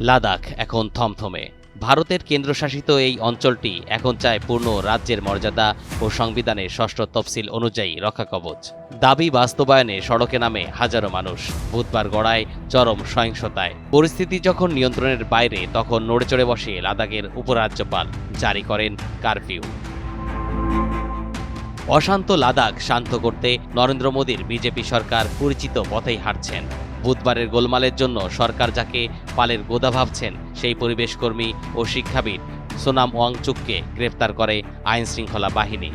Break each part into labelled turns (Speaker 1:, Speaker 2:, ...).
Speaker 1: লাদাখ এখন থমথমে। ভারতের কেন্দ্রশাসিত এই অঞ্চলটি এখন চায় পূর্ণ রাজ্যের মর্যাদা ও সংবিধানের ষষ্ঠ তফসিল অনুযায়ী রক্ষা কবচ। দাবি বাস্তবায়নে সড়কে নামে হাজারো মানুষ। বুধবার গড়ায় চরম সহিংসতায়। পরিস্থিতি যখন নিয়ন্ত্রণের বাইরে, তখন নড়েচড়ে বসে লাদাখের উপরাজ্যপাল। জারি করেন কারফিউ। অশান্ত লাদাখ শান্ত করতে নরেন্দ্র মোদীর বিজেপি সরকার পরিচিত পথেই হাঁটছেন। বুধবারের গোলমালের জন্য সরকার যাকে পালের গোদা ভাবছেন, সেই পরিবেশকর্মী ও শিক্ষাবিদ সোনাম ওয়াংচুককে গ্রেপ্তার করে আইন শৃঙ্খলা বাহিনী।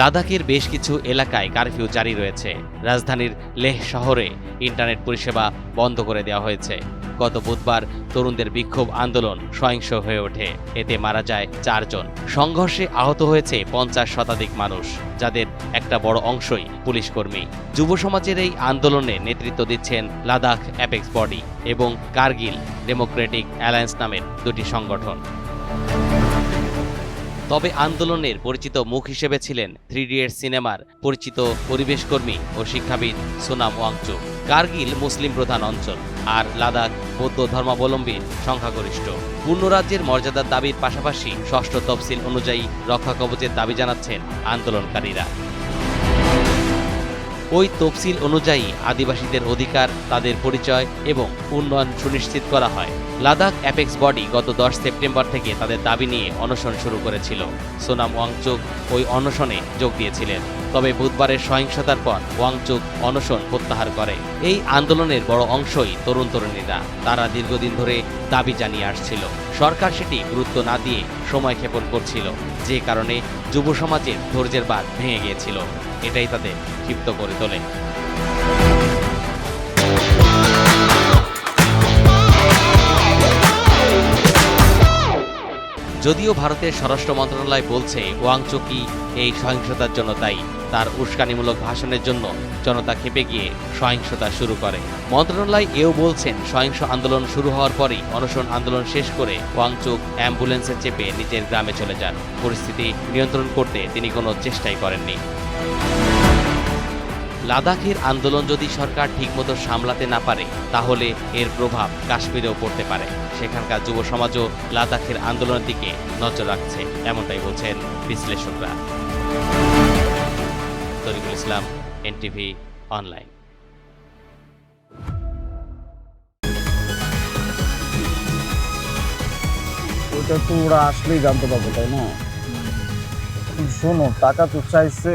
Speaker 1: লাদাখের বেশ কিছু এলাকায় কারফিউ জারি রয়েছে। রাজধানীর লেহ শহরে ইন্টারনেট পরিষেবা বন্ধ করে দেওয়া হয়েছে। গত বুধবার তরুণদের বিক্ষোভ আন্দোলন সহিংস হয়ে ওঠে। এতে মারা যায় চারজন। সংঘর্ষে আহত হয়েছে পঞ্চাশ শতাধিক মানুষ, যাদের একটা বড় অংশই পুলিশ কর্মী যুব সমাজের এই আন্দোলনে নেতৃত্ব দিচ্ছেন লাদাখ অ্যাপেক্স বডি এবং কার্গিল ডেমোক্রেটিক অ্যালায়েন্স নামের দুটি সংগঠন। তবে আন্দোলনের পরিচিত মুখ হিসেবে ছিলেন থ্রি ইডিয়টস সিনেমার পরিচিত পরিবেশকর্মী ও শিক্ষাবিদ সোনাম ওয়াংচু কার্গিল মুসলিম প্রধান অঞ্চল আর লাদাখ বৌদ্ধ ধর্মাবলম্বী সংখ্যাগরিষ্ঠ। পূর্ণ রাজ্যের মর্যাদার দাবির পাশাপাশি ষষ্ঠ তফসিল অনুযায়ী রক্ষা কবচের দাবি জানাচ্ছেন আন্দোলনকারীরা। ওই তফসিল অনুযায়ী আদিবাসীদের অধিকার, তাদের পরিচয় এবং উন্নয়ন সুনিশ্চিত করা হয়। লাদাখ অ্যাপেক্স বডি গত দশ সেপ্টেম্বর থেকে তাদের দাবি নিয়ে অনশন শুরু করেছিল। সোনাম ওয়াংচুক ওই অনশনে যোগ দিয়েছিলেন। তবে বুধবারের সহিংসতার পর ওয়াংচুক অনশন প্রত্যাহার করে। এই আন্দোলনের বড় অংশই তরুণ তরুণীরা। তারা দীর্ঘদিন ধরে দাবি জানিয়ে আসছিল। সরকার সেটি গুরুত্ব না দিয়ে সময় ক্ষেপণ করছিল। যে কারণে যুব সমাজের ধৈর্যের বাঁধ ভেঙে গিয়েছিল। এটাই তাদের ক্ষিপ্ত করে তোলে। যদিও ভারতের স্বরাষ্ট্র মন্ত্রণালয় বলছে ওয়াংচুকি এই সহিংসতার জন্য দায়ী। তার উস্কানিমূলক ভাষণের জন্য জনতা খেপে গিয়ে সহিংসতা শুরু করে। মন্ত্রণালয় এও বলছেন, সহিংস আন্দোলন শুরু হওয়ার পরই অনশন আন্দোলন শেষ করে ওয়াংচুক অ্যাম্বুলেন্সে চেপে নিজের গ্রামে চলে যান। পরিস্থিতি নিয়ন্ত্রণ করতে তিনি কোনো চেষ্টাই করেননি। লাদাখের আন্দোলন যদি সরকার ঠিকমতো সামলাতে না পারে, তাহলে এর প্রভাব কাশ্মীরেও পড়তে পারে। সেখানকার যুব সমাজও লাদাখের আন্দোলনের দিকে নজর রাখছে, এমনটাই বলছেন বিশ্লেষকরা। Tarikul Islam, NTV online.
Speaker 2: ওটা তো ওরা আসলেই জানতে পারবে, তাই না? শোনো, টাকা তো চাইছে